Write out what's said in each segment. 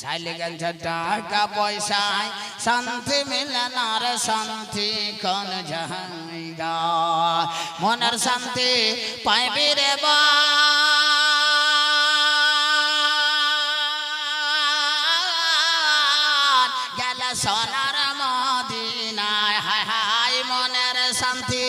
সাইলে গেছে টাকা পয়সায়, শান্তি মিলে না রে শান্তি, কোন মনের শান্তি পাইবি রে বা? সোনার মদিনায়, হায় হায় মনের শান্তি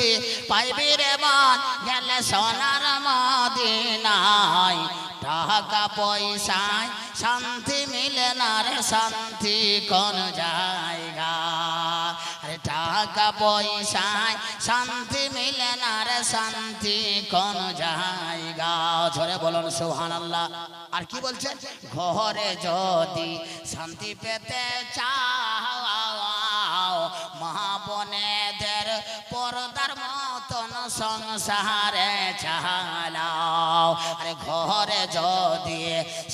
পাইবি রে মন গেল সোনার মদিনায়, টাকা পয়সায়, শান্তি মিলে না শান্তি কোন জায়গা? আরে টাকা পয়সায় শান্তি মিলে না শান্তি কোন জায়গা? ধরে বলুন সোহান আল্লাহ আর কি বলছেন ঘরে যদি শান্তি পেতে চাও, মা বোনেদের মতন সংসারে চালাও। আরে ঘরে যদি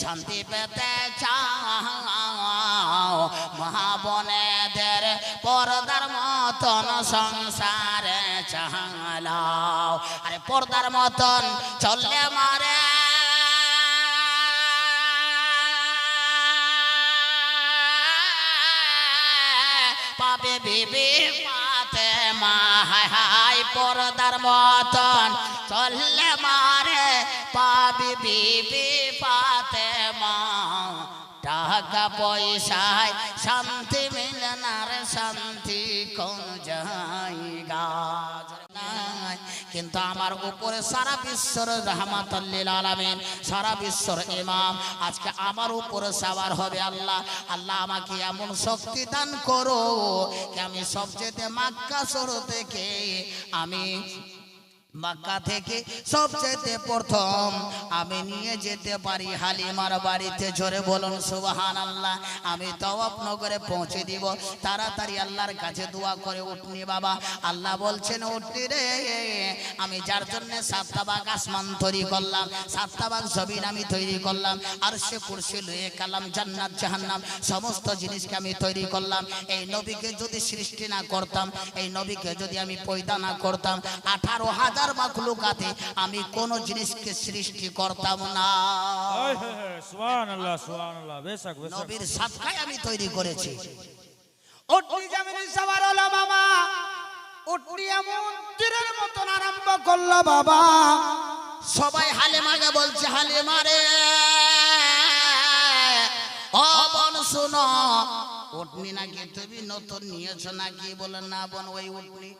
শান্তি পেতে চাও, মা বোনেদের পর্দার মতন সংসারে চালাও। আরে পর্দার মতন চললে মারে। পাবে বিবি হায় পর্দার মতন চললে মারে পাবি বিবি পাতে মা টাকা পয়সায় শান্তি মিলে না রে শান্তি কোন জায়গা। কিন্তু আমার উপরে সারা বিশ্বর রহমাতাল্লিল আলামিন, সারা বিশ্বর ইমাম, আজকে আমার উপরে সাবার হবে আল্লাহ। আল্লাহ আমাকে এমন শক্তি দান করো আমি সবচেয়ে মাক্কা সরো থেকে আমি মক্কা থেকে সবচেয়ে প্রথম। আমি নিয়ে যেতে পারি হালিমার বাড়িতে। জোরে বলুন সুবাহান আল্লাহ আমি তওয়াব নগরে পৌঁছে দিব। তাড়াতাড়ি আল্লাহর কাছে দোয়া করে উঠনি বাবা। আল্লাহ বলছেন উঠনি রে। আমি যার জন্য সাতটা বাগ আসমান তৈরি করলাম সাতটা বাগ জমিন আমি তৈরি করলাম আর সে কুরসি লয়ে কালাম, জান্নাত, জাহান্নাম, সমস্ত জিনিসকে আমি তৈরি করলাম। এই নবীকে যদি সৃষ্টি না করতাম, এই নবীকে যদি আমি পয়দা না করতাম, আঠারো হাজার মাখলুকাতে আমি কোন জিনিসকে সৃষ্টি করতাম না বেশক বেশক। নবীর সাতটাই আমি তৈরি করেছি। উটনি জামিনী সবার হলো মামা। উটনি এমন তীরের মতন আরম্ভ করল বাবা। সবাই হালিমাকে বলছে হালিমারে ও বোন শুনো উটনি নাকি তুমি নতুন নিয়েছো নাকি? বলে না বোন ওই উটনি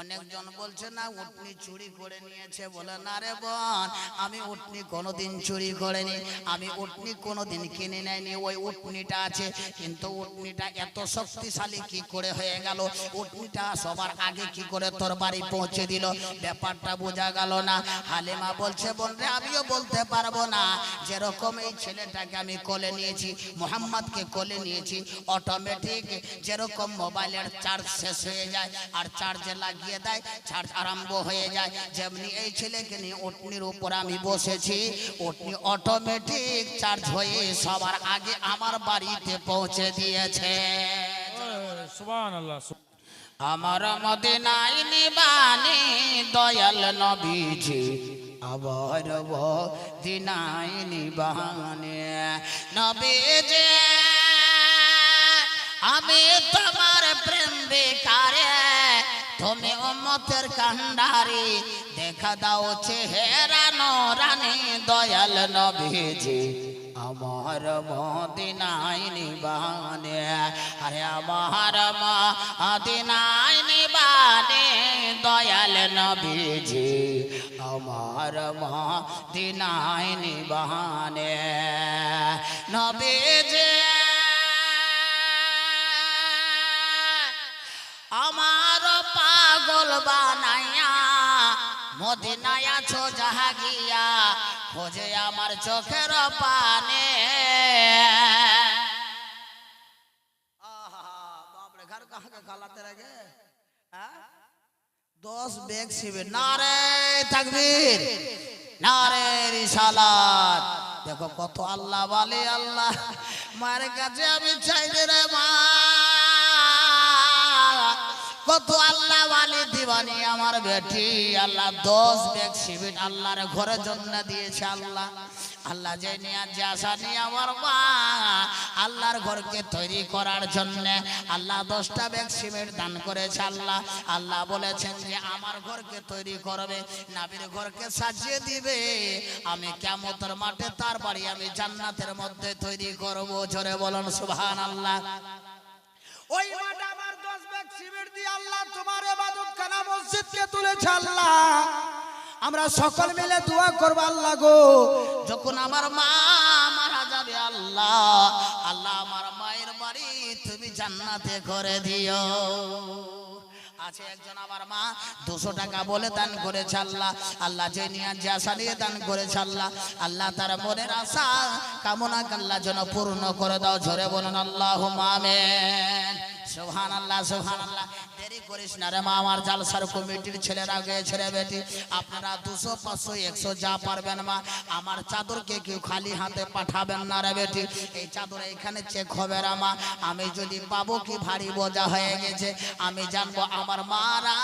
অনেকজন বলছে, না, উটনি চুরি করে নিয়েছে। বলে, না রে বোন, আমি উটনি কোনোদিন চুরি করিনি। আমি উটনি কোনোদিন কিনে নেয়নি। ওই উটনিটা আছে, কিন্তু উটনিটা এত শক্তিশালী কি করে হয়ে গেল? উটনিটা সবার আগে কি করে তোর বাড়ি পৌঁছে দিল? ব্যাপারটা বোঝা গেল না। হালিমা বলছে, বোন রে, আমিও বলতে পারব না। যেরকম এই ছেলেটাকে আমি কোলে নিয়েছি, মোহাম্মদকে কোলে নিয়েছি অটোমেটিক যেরকম মোবাইলের চার্জ শেষ হয়ে যায়, আর চার্জে লাগিয়ে দেয় চার্জ আরম্ভ হয়ে যায়। যেমনি এই ছেলেকে নিয়ে উটনির উপর আমি বসেছি উটনি অটোমেটিক চার্জ হয়ে সবার আগে আমার বাড়িতে পৌঁছে দিয়েছে। আমার মদিনায় নিবানি দয়াল নবীজি আবার দিনাই নিবানে। নবীজি আমি তোমার প্রেম বেকারে তুমি উম্মতের কান্ডারি, দেখা দাও চেহারা রানী দয়াল নবীজি। আমার মদিনাই নিবানে, আরে আমার মদিনাই নিবানে দয়াল নবীজি। আমার মদিনাই নিবানে, নবীজি খোঁজে আমার চোখের পানে। লাগে দশ বেগ শিবির নারে তাকবীর, নারে রিসালাত। দেখো কত আল্লাহ বলে আল্লাহ, মায়ের কাছে আমি চাই রে মা। কত আল্লাহ দিবানি আমার বেটি। আল্লাহ দশ আল্লাহর ঘরের জন্য দিয়েছে আল্লাহ। আল্লাহ যে যে নিয়ে আমার মা, আল্লাহর ঘরকে তৈরি করার জন্য আল্লাহ দশটা সিমেন্ট দান করেছে আল্লাহ। আল্লাহ বলেছেন যে আমার ঘরকে তৈরি করবে, নাবির ঘরকে সাজিয়ে দিবে। আমি কেমতের মাঠে তার বাড়ি আমি জান্নাতের মধ্যে তৈরি করব। জোরে বলুন সুবহান আল্লাহ ওই মাঠে আমার সকল মিলে দোয়া করব আল্লাহ গো। যখন আমার মা মারা যাবে আল্লাহ আল্লাহ আমার মায়ের বাড়ি তুমি জান্নাতে করে দিও। আছে একজন আমার মা দুশো টাকা বলে আল্লাহ। তার মনের আশা, কামনা আল্লাহ যেন পূর্ণ করে দাও। ঝরে বলুন আল্লাহ মামেন সোহান আল্লাহ সোহান আল্লাহ করিস না রে মা, আমার জালসার কমিটির ছেলেরা গিয়েছে রে বেটি। আপনারা দুশো, পাঁচশো, একশো যা পারবেন মা। আমার চাদরকে কেউ খালি হাতে পাঠাবেন না রে বেটি। এই চাদর এখানে চেক হবে রে মা। আমি যদি পাবো কি ভারী বোঝা হয়ে গেছে। আমি জানব আমার মারা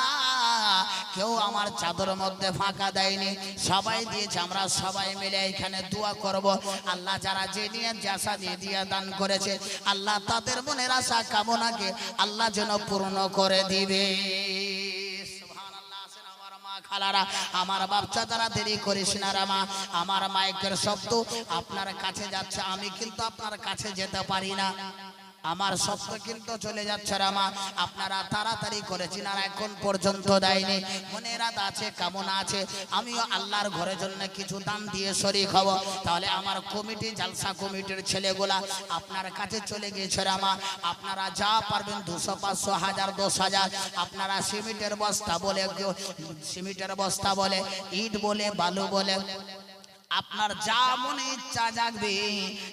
কেউ আমার চাদরের মধ্যে ফাঁকা দেয়নি। সবাই দিয়েছে, আমরা সবাই মিলে এখানে দোয়া করব। আল্লাহ যারা যে নিয়ে যে আশা দিয়ে দিয়ে দান করেছে, আল্লাহ তাদের মনের আশা কামনাকে আল্লাহ যেন পূর্ণ করে দিবে। আসেন আমার বাচ্চা তারা দেরি করিস না রামা আমার মাইকের শব্দ আপনার কাছে যাচ্ছে, আমি কিন্তু আপনার কাছে যেতে পারি না। আমার শব্দ কিন্তু চলে যাচ্ছে রামা আপনারা তাড়াতাড়ি করেছেন আর এখন পর্যন্ত দেয়নি। মনে রাত আছে, কেমন আছে। আমিও আল্লাহর ঘরের জন্য কিছু দান দিয়ে শরিক হব। তাহলে আমার কমিটি, জালসা কমিটির ছেলেগুলা আপনার কাছে চলে গিয়েছে রামা আপনারা যা পারবেন দুশো, পাঁচশো, হাজার, দশ হাজার। আপনারা সিমেন্টের বস্তা বলে, সিমেন্টের বস্তা বলে, ইট বলে, বালু বলে আপনার যা মনে ইচ্ছা জাগবে,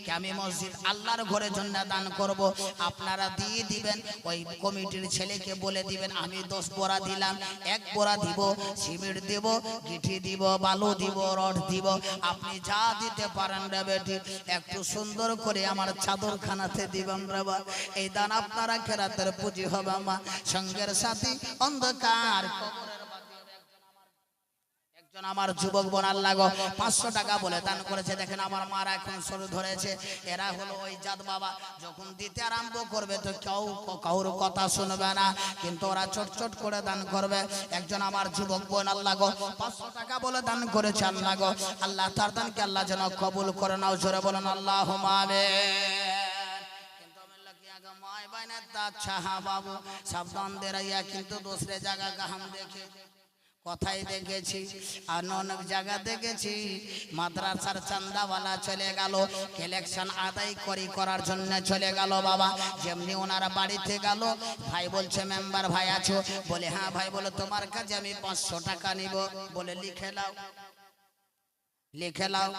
কি আমি মসজিদ আল্লাহর ঘরের জন্য দান করব, আপনারা দিয়ে দিবেন, ওই কমিটির ছেলেকে বলে দিবেন, আমি দশ বোরা দিলাম, এক বোরা দিব, সিমেন্ট দিব, গিঠি দিব, বালু দিব, রড দিব, আপনি যা দিতে পারেন রে বেটি, একটু সুন্দর করে আমার চাদরখানাতে দিবেন রে বা, এই দান আপনারা খেরাতের পুঁজি হবে আমার সঙ্গের সাথী অন্ধকার। আমার যুবক বোনার লাগো পাঁচশো টাকা বলে দান করেছে। দেখেন আমার মারা এখন শুরু ধরেছে। এরা হলো ওই জাত বাবা। যখন দিতে আরম্ভ করবে তো কেউ কাউর কথা শুনবে না। কিন্তু ওরা করে দান করবে। একজন আমার যুবক পাঁচশো টাকা বলে দান করেছে, আল্লাহ আল্লাহ তার দানকে আল্লাহ যেন কবুল করে নাও। জোরে বলেন আল্লাহ মাবে মায় হ্যাঁ বাবু। সাবধান দে রাইয়া কিন্তু দোসরে জায়গা কাহাম দেখে। কথাই দেখেছি? আর অনেক জায়গা দেখেছি। মাদ্রাসার চান্দাওয়ালা চলে গেল। ইলেকশন আদায় করি করার জন্য চলে গেল বাবা। যেমনি ওনারা বাড়িতে গেল। ভাই বলছে, মেম্বার ভাই আছো। বলে হ্যাঁ ভাই, বলে তোমার কাছে আমি পাঁচশো টাকা নিব। বলে, লিখে নাও লিখে নাও।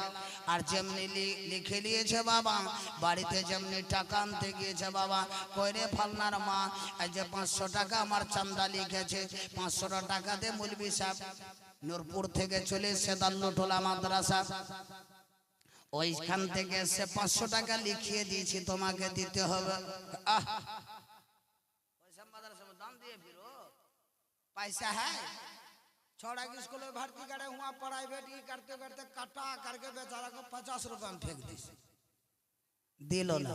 আর যেমনি লিখে নিয়েছে বাবা, বাড়িতে যেমনি টাকা আনতে গিয়েছে বাবা, কইরে ফালনার মা যে পাঁচশো টাকা আমার চান্দা লিখেছে পাঁচশো টাকাতে মুলবি সাহেব। নূরপুর থেকে চলে এসে দাল্লুটোলা মাদ্রাসা। ওইখান থেকে সে পাঁচশো টাকা লিখিয়ে দিয়েছি, তোমাকে দিতে হবে। আহ। পয়সা মাদ্রাসা छोड़ा के स्कूल में भर्ती करे हुआ प्राइवेट ही करते करते कटा करके बेचारा को पचास रुपए में फेंक दी দিল না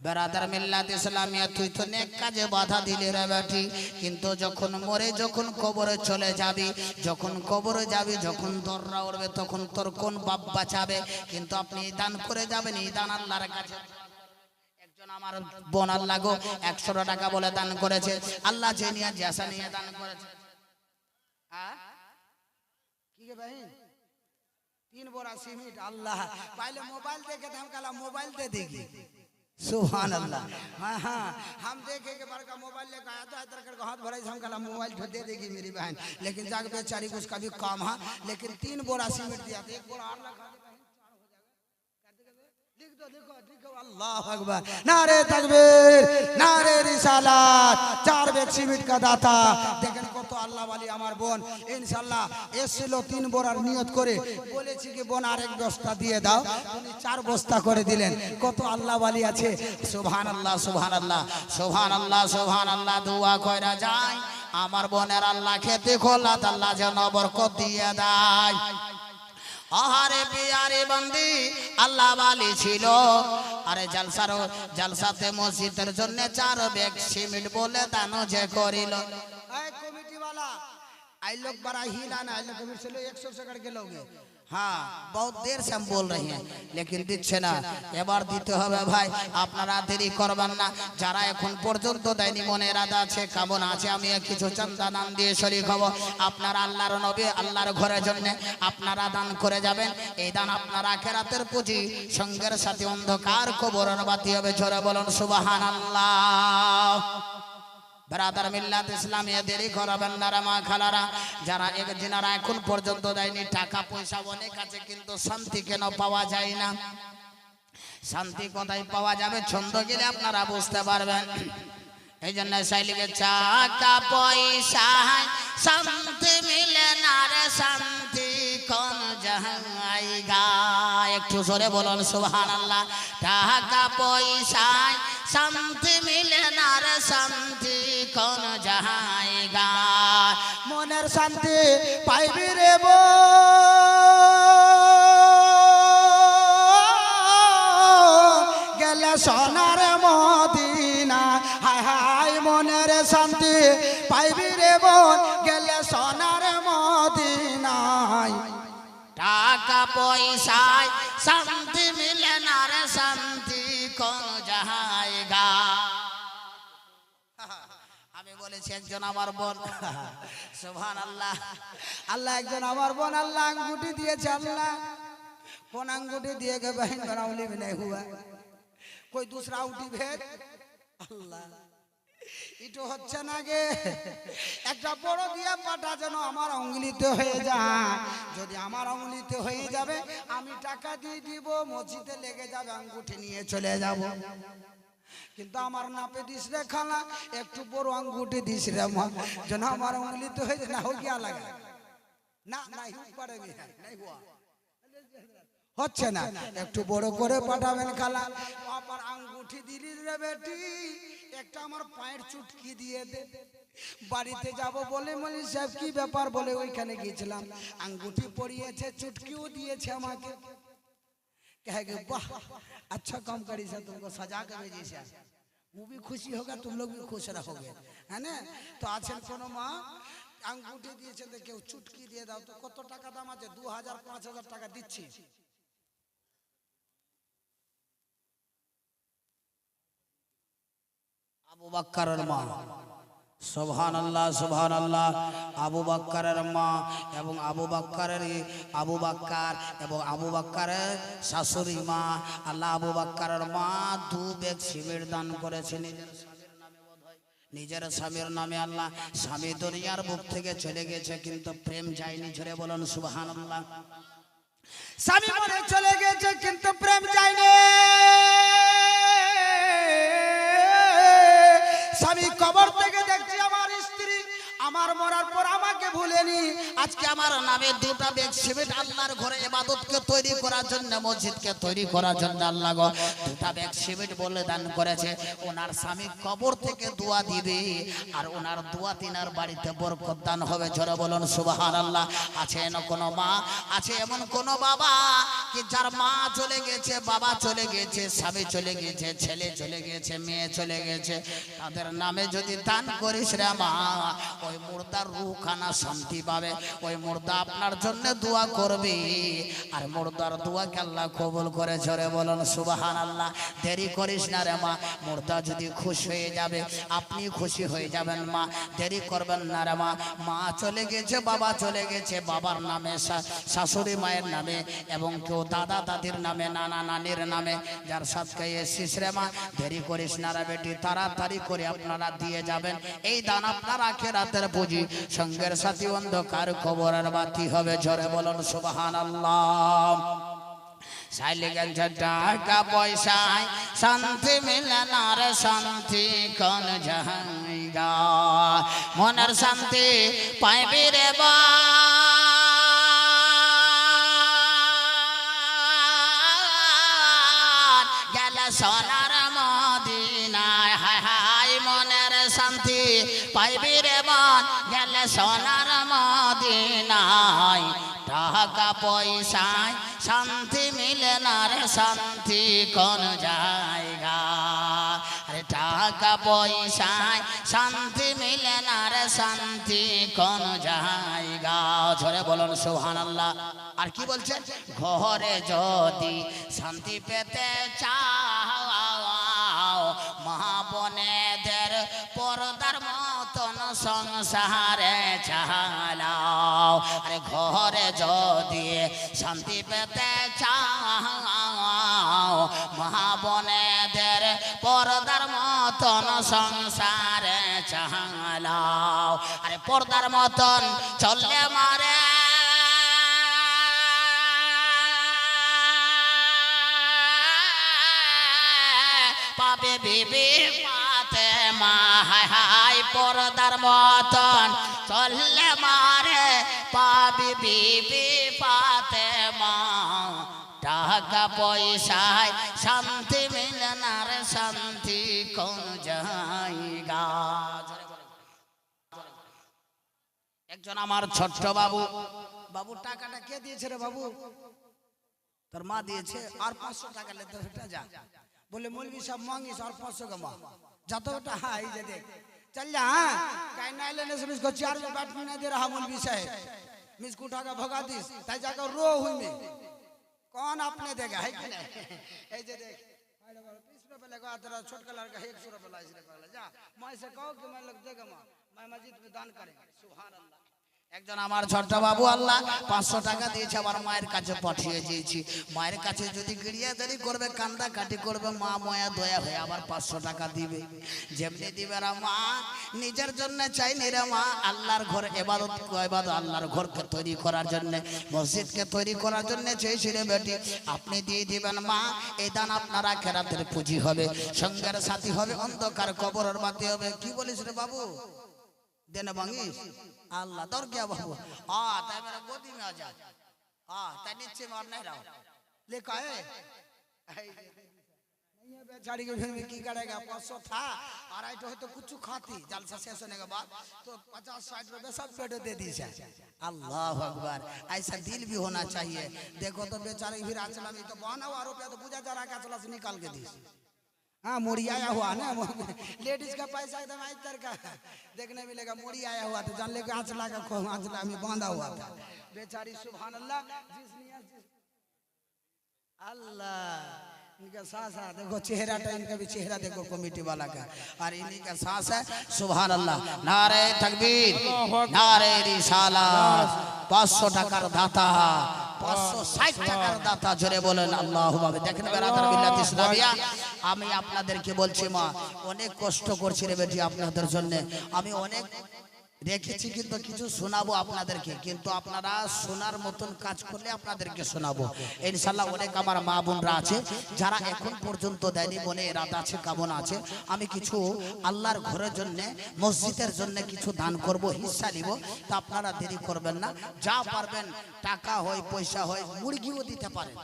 বেরাদার মিল্লাত ইসলামিয়া তুই তো নেক কাজে বাধা দিলি রে বেটি কিন্তু যখন মরে যখন কবরে চলে যাবি যখন কবরে যাবি যখন দররা উঠবে তখন তোর কোন বাপ বাঁচাবে কিন্তু আপনি এই দান করে যাবেন এই দান আল্লাহর কাছে একজন আমার বোন আল্লাহ গো একশো টাকা বলে দান করেছে আল্লাহ যে নিয়ে জেসা নিয়ে দান করেছে आ की के बहन? तीन बोरा सीमेंट अल्लाह। पहले मोबाइल देखे तो हम कहला, मोबाइल दे देगी। सुहान अल्लाह हाँ हाँ। हम देखे के बड़का मोबाइल लेकर आया था इधर करके हाथ भरे, हम कहला, मोबाइल तो दे देगी मेरी बहन। लेकिन जाग बेचारी को उसका भी काम, है। लेकिन तीन बोरा सीमेंट दिया था एक बोरा और लगा अल्लाह अकबर। नारे तकबीर, नारे रिसालत। चार बेड का दाता। लेकिन তো আল্লাহ বালি আমার বোন, ইনশাল্লাহ এসেছিল তিন বোরার নিয়ত করে। বলেছি কি, বোন, আরেক বস্তা দিয়ে দাও। উনি চার বস্তা করে দিলেন। কত আল্লাহ বালি আছে। সোভান আল্লাহ সোভান আল্লাহ সোভান আল্লাহ সোভান আল্লাহ দোয়া কয়রা যায় আমার বোনের আল্লাহ খেতে খোলা তাল্লা যেন বরকত দিয়ে দেয়। আহারে পিয়ারে বন্দি, আল্লাহ বালি ছিল। আরে জালসার জালসাতে মসজিদের জন্য চার ব্যাগ সিমেন্ট বলে দানো যে করিল। आई लोग बड़ा ही ना आई लोग कमेटी से लो एक सौ से करके लोगे হ্যাঁ বহুত দের সে हम बोल रहे हैं लेकिन দিচ্ছে না এবার দিতে হবে ভাই আপনারা দেরি করবেন না যারা এখন পর্যন্ত দেয়নি মনে রাধা আছে কেমন আছে আমি কিছু চান্দা দান দিয়ে শরীর হব আপনারা আল্লাহর নবী আল্লাহর ঘরের জন্য আপনারা দান করে যাবেন এই দান আপনারা খেরাতের পুঁজি সঙ্গের সাথে অন্ধকার কবরের বাতি হবে ঝরে বলুন সুবাহান আল্লাহ ব্রাদার মিল্লাত ইসলামী দেরি করাবেন না মা খালারা। যারা এক দিনারা এখন পর্যন্ত দেয়নি টাকা, পয়সা, অনেক আছে, কিন্তু শান্তি কেন পাওয়া যায় না? শান্তি কোথায় পাওয়া যাবে? ছন্দ গেলে আপনারা বুঝতে পারবেন। এই জন্য শাইলিকে টাকা পয়সা, শান্তি মিলে না রে শান্তি। একটু জোরে বলুন সুহানাল্লাহ টাকা পয়সায় শান্তি মিলে না রে শান্তি, কোন জায়গা? মনের শান্তি পাইবি রে বো। গেলে সোনার শান্তি কোন জায়গা আমি বলেছি একজন আমার বোন সুবহান আল্লাহ আল্লাহ একজন আমার বোন আল্লাহ আঙ্গুটি দিয়েছে আল্লাহ কোন अंगूठी दिए के बहन बनौली में नहीं हुआ कोई दूसरा उठी भेज আল্লাহ ইটো হচ্ছে না গে। একটা বড় পাটা যেন আমার অঙ্গুলিতে হয়ে যায়। যদি আমার অঙ্গুলিতে হয়ে যাবে, আমি টাকা দিয়ে দিব, মসজিদে লেগে যাবে, আঙ্গুঠি নিয়ে চলে যাব। কিন্তু আমার নাপে দিস রে খালা, একটু বড় আঙ্গুঠি দিস রে যেন আমার অঙ্গুলিতে হয়ে না হোক লাগে। না না পারে নাই হচ্ছে না একটু বড় করে পাঠাবেন খালা আবার আঙ্গুঠি দিলি রে বেটি একটা আমার পায়ের চুটকি দিয়ে দে বাড়িতে যাব বলে মলি সাহেব কি ব্যাপার বলে ওইখানে গিয়েছিলাম আঙ্গুঠি পরিয়েছে চুটকিও দিয়েছে আমাকে कहेगे वाह अच्छा काम करी से तुमको सजा के भेजी से वो भी खुशी होगा तुम लोग भी खुश रहोगे है ना তো আছেন কোনো মা আঙ্গুঠি দিয়েছে তো কেউ চুটকি দিয়ে দাও তো কত টাকা দাম আছে দু হাজার পাঁচ হাজার টাকা দিচ্ছি আবু বাক্কারের মা। সোহান আল্লাহ সোহান আল্লাহ আবু বাক্কারের মা এবং আবু বাক্কারের আবু বাক্কার এবং আবু বাক্কারের শাশুড়ি মা। আল্লাহ আবু বাক্কারের মা দু বেগ শিবির দান করেছে নিজের স্বামীর নামে আল্লাহ স্বামী দুনিয়ার বুক থেকে চলে গেছে, কিন্তু প্রেম যায়নি। ঝরে বলুন সুবাহান আল্লাহ স্বামী মরে চলে গেছে, কিন্তু প্রেম যায়নি। আমার মরার পর আমাকে ভুলেনি। আজকে আমার নামে দুটা বেগ সিমেন্ট আল্লাহর ঘরে ইবাদতকে তৈরি করার জন্য, মসজিদকে তৈরি করার জন্য আল্লাহ গো দুটা বেগ সিমেন্ট বলে দান করেছে। ওনার স্বামী কবর থেকে দোয়া দিবে আর ওনার দোয়া তিনার বাড়িতে বরকত দান হবে। জোরে বলুন সুবাহান আল্লাহ আছে এমন কোনো মা? আছে এমন কোন বাবা কি যার মা চলে গেছে, বাবা চলে গেছে, স্বামী চলে গেছে, ছেলে চলে গেছে, মেয়ে চলে গেছে? তাদের নামে যদি দান করিস রে মা, ওই মুর্দার রুখানা শান্তি পাবে। ওই মুর্দা আপনার জন্য দোয়া করবে। আর মুর্দার দোয়াকে আল্লাহ কবুল করে ঝরে বলুন সুবাহান আল্লাহ দেরি করিস না রে মা, মুর্দা যদি খুশি হয়ে যাবে, আপনি খুশি হয়ে যাবেন মা। দেরি করবেন না রে মা মা চলে গেছে, বাবা চলে গেছে, বাবার নামে শাশুড়ি মায়ের নামে এবং কেউ দাদা দাদির নামে, নানা নানির নামে, যার সাথে এসিস রে মা। দেরি করিস না রে বেটি, তাড়াতাড়ি করে আপনারা দিয়ে যাবেন। এই দান আপনারা রাতের পুঁজি সঙ্গের সাথী অন্ধকার খবরের বাতি হবে। ঝরে বলুন সুবাহান আল্লাহ টাকা পয়সায়। শান্তি মিলে না রে শান্তি, কোন জায়গা মনের শান্তি পাইবি রে বা। পাইবি রে মন গেল সোনার মদিনায়। টাকা পয়সায় শান্তি মিলে না রে শান্তি কোন জায়গা। আরে টাকা পয়সায় শান্তি মিলে না রে শান্তি কোন জায়গা। ঝরে বলুন সোহান আল্লাহ আর কি বলছেন ঘরে যদি শান্তি পেতে চাও, মা বোনেদের পর্দার মতন সংসারে চালাও। আরে ঘরে যদি শান্তি পেতে চাও, মহাবনেদের বোনেদের পর্দার মতন সংসারে চালাও। আরে পর্দার মতন চললে মারে তার মতন চললে মারে পাবি বিবি পাতে মা টাকা পয়সায় শান্তি মিলে না রে শান্তি, কোন জায়গা? একজন আমার ছোট্ট বাবু। বাবু, টাকাটা কে দিয়েছে রে বাবু? তোর মা দিয়েছে। আর পাঁচশো টাকা লেতে যা। বলে মৌলবি সব মাঙ্গিস, আর পাঁচশো গা মা? যত ওটা হ্যাঁ, হাই যে দেখ। चल जा हाँ। लेने से चार में बैठने नहीं दे रहा उठा का भगा जाकर रो हुई में। कौन आपने देगा, है कि नहीं? देख। छोटका लड़का एक सौ मैं कहो कि मैं माँ। मस्जिद में दान करेंगे। একজন আমার ঝর্টা বাবু, আল্লাহ পাঁচশো টাকা দিয়েছে, আমার মায়ের কাছে পাঠিয়ে দিয়েছি। মায়ের কাছে যদি গিরিয়াদারি করবে কান্দা কাটি করবে, মা ময়া দয়া হয়ে আবার পাঁচশো টাকা দিবে। যেমনি দিবে রা মা, নিজের জন্য চাইনি রে মা, আল্লাহর ঘর এবাদত এবার আল্লাহর ঘরকে তৈরি করার জন্যে, মসজিদকে তৈরি করার জন্যে চেয়েছি রে বেটি। আপনি দিয়ে দিবেন মা এই দান আপনারা কেরাতের পুঁজি হবে, সঙ্গের সাথী হবে, অন্ধকার কবরের বাতি হবে। কি বলিস রে বাবু? দেনে ভাঙিস। अल्लाह दौड़ गया बाबू आ ताई मेरा गोदी में आ जा। आ ताई नीचे मार नहीं रहा। लेकर आए। नहीं है बेचारी के फिर में की करेगा पाँच था। और आई तो, तो कुछ खाती जलसा शेष होने के बाद तो पचास साठ रुपए सब पेट दे दी से अल्लाह अकबर ऐसा दिल भी होना चाहिए। देखो तो बेचारे फिर आचला में तो बहना हुआ रुपया तो पूजा जरा के आचला से निकाल के दी हाँ मोड़ी आया हुआ ना लेडीज़ का पैसा एकदम आज का। देखने मिलेगा मोड़ी आया हुआ था जान लेकर आंचला का खो आंचला में बांधा हुआ था। बेचारी सुभान अल्लाह अल्लाह इनका सास है देखो चेहरा तो इनका भी चेहरा देखो कमिटी वाला का। और इन्हीं का सास है सुभान अल्लाह नारे तकबीर नारे रिसाला पाँच सौ टकर दाता। পাঁচশো ষাট টাকার দাতা জোরে বলেন আল্লাহ দেখেন ইসলামিয়া আমি আপনাদেরকে বলছি মা অনেক কষ্ট করছি রে বেটি আপনাদের জন্য। আমি অনেক রেখেছি কিন্তু কিছু শোনাবো আপনাদেরকে, কিন্তু আপনারা শোনার মতন কাজ করলে আপনাদেরকে শোনাবো। ইনশাল্লাহ অনেক আমার মা বোনরা আছে, যারা এখন পর্যন্ত দেয়নি মনে এরাদা আছে, কেমন আছে। আমি কিছু আল্লাহর ঘরের জন্য, মসজিদের জন্য কিছু দান করব হিস্সা নিব, তা আপনারা দেরি করবেন না। যা পারবেন, টাকা হয়, পয়সা হয়, মুরগিও দিতে পারেন।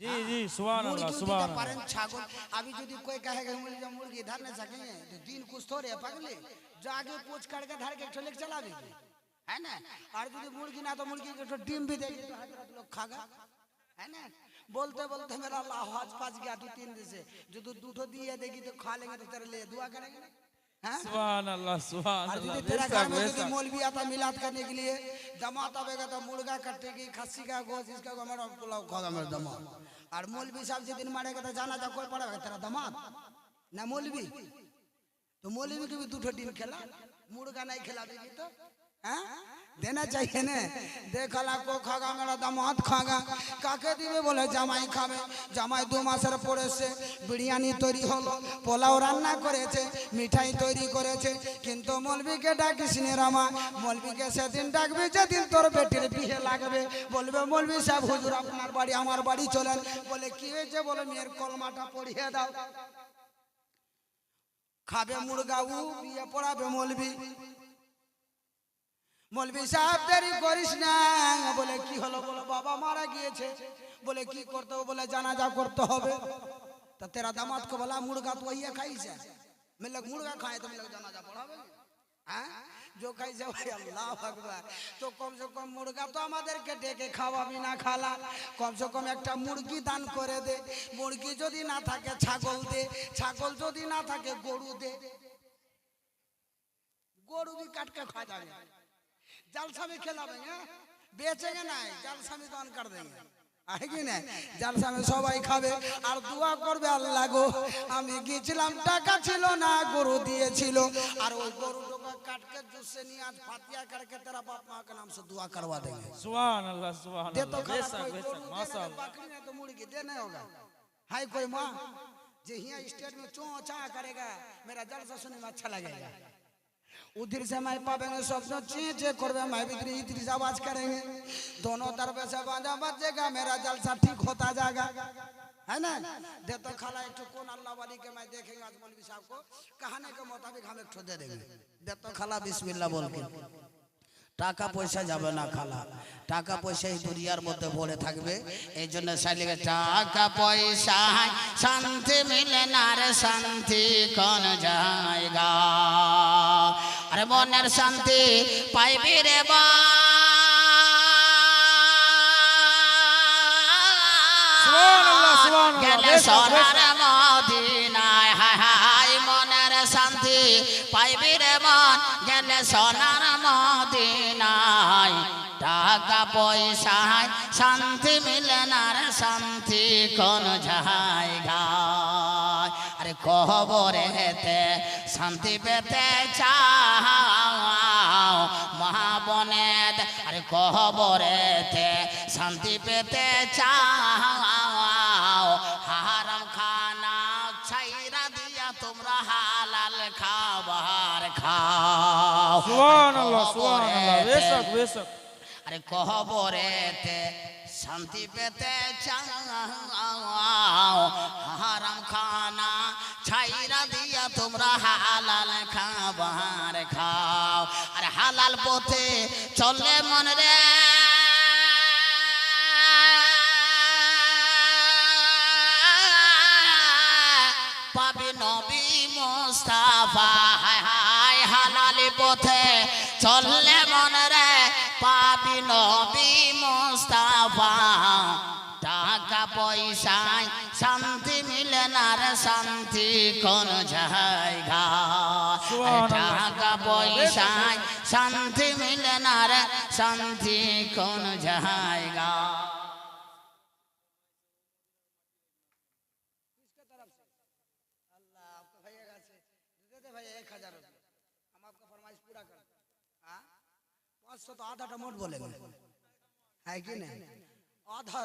जी जी सुभान अल्लाह मुर्गी सुभान उठी पारन छागल अभी यदि कोई कहेगा मुर्गी मुर्गी धर नहीं सकेंगे तो दिन कुछ थोड़े है पगले जागे पूछ करके धर के ठोले चला भी है ना और यदि मुर्गी ना तो मुर्गी के तो डिम भी देगी तो हजरत लोग खागा है ना बोलते बोलते मेरा अल्लाह हज पास गया दो तीन दिन से जो दूध दूधो दिए देगी तो खा लेंगे तो तेरे लिए दुआ करेंगे আর মৌলবি সাহেব যেদিন মারে কথা জানা যা কই পড়া তারা দামাত না মৌলবি তো মৌলবি তুমি দুটো ডিম খেলা মুরগা নাই খেলাবি তো হ্যাঁ দেনা চাইছে না দেখালা কো খাগা মেলা দাম হাত খাগা কাকে দিবে বলে জামাই খাবে জামাই দু মাসের পড়েছে বিরিয়ানি তৈরি হলো পোলাও রান্না করেছে মিঠাই তৈরি করেছে কিন্তু মলবিকে সিনে রামা মলবিকে সেদিন ডাকবি যেদিন তোর বেটির বিহে লাগবে বলবে মলবি সাহেব হুজুর আপনার বাড়ি আমার বাড়ি চলেন বলে কি হয়েছে বলে মেয়ের কলমাটা পড়িয়ে দাও খাবে মুরগাউ বিয়ে পড়াবে মলবি মলবি সাহেব দেরি করিস না বলে কি হলো বলে বাবা মারা গিয়েছে বলে কি করতে হবে বলে জানাজা করতে হবে তা তেরা দামাত को बोला मुर्गा तो वही खाई से मैं लोग मुर्गा खाए तो मैं लोग जनाजा पढ़ावे হ্যাঁ जो कैसे भाई अल्लाह अकबर तो कम से कम मुर्गा तो আমাদেরকে ডেকে খাওয়াবি না খালা কম সে কম একটা মুরগি দান করে দে মুরগি যদি না থাকে ছাগল দে ছাগল যদি না থাকে গরু দে গরু भी काट के खा जाएंगे जलसा भी खिलावेंगे बेचेंगे नहीं जलसा में दान कर देंगे आहे কি না জলসা में সবাই খাবে আর দোয়া করবে আল্লাহ গো আমি গিয়েছিলাম টাকা ছিল না গরু দিয়েছিল আর ওই গরু টোকা काट के जूस से नहीं आज फातिया करके तेरा बाप माँ के नाम से दुआ करवा देंगे सुभान अल्लाह सुभान दे तो अल्लाह खाना बेशक कोई बेशक गरु माशा देने तो बकरी ने तो मुर्गी देने होगा हाय कोई माँ जे हिया स्टेट में चो चा करेगा मेरा जलसा सुनने में अच्छा लगेगा उधर से मैं पावेंगे स्वप्न चे चे करवे मैं भी इधर इधर से आवाज करेंगे दोनों तरफ से बाजा बजेगा मेरा जलसा ठीक होता जाएगा है ना दे तो खाला एक ठो कौन अल्लाह वाली के मैं देखेंगे आज मौलवी साहब को कहानी के मुताबिक हम एक ठो दे देंगे दे तो खाला बिस्मिल्लाह बोल के টাকা পয়সা যাবে না খালা টাকা পয়সা এই দুনিয়ার মধ্যে পড়ে থাকবে এই জন্য সাইলেগে টাকা পয়সা শান্তি মিলে না রে শান্তি কোন জায়গা আরে মনের শান্তি পাইবি রে বা গেলে বেশ। মদিনায়। হায় হায় মনের শান্তি পাইবি রে মন গেলে সোনার মদিনায়। টাকা পয়সায় শান্তি মিলে না রে শান্তি কোন জায়গায়। আরে কবরেতে শান্তি পেতে চাও। মহাবনে আরে কবরেতে শান্তি পেতে চাও। হারাম খানা ছাইরা দিয়া তোমরা হালাল খাবার খাও। সুবহানাল্লাহ সুবহানাল্লাহ বেশক বেশক আরে কবরেতে শান্তি পেতে চাও। হারাম খানা ছাইরা দিয়া তোমরা হালাল খাবার খাও। আরে হালাল পথে চলে মন রে। পাবি নবী মুস্তাফা হালালি পথে চললে মন শান্তি কোন জায়গা সুবহানাল্লাহ। টাকা পয়সায় শান্তি মিলে না রে শান্তি কোন জায়গা अल्लाह आपका भैया का से दे दे भैया एक हजार रुपया हम आपका फरमाइश पूरा कर हाँ पाँच सौ तो आधा टमोट बोलेंगे है कि नहीं आधा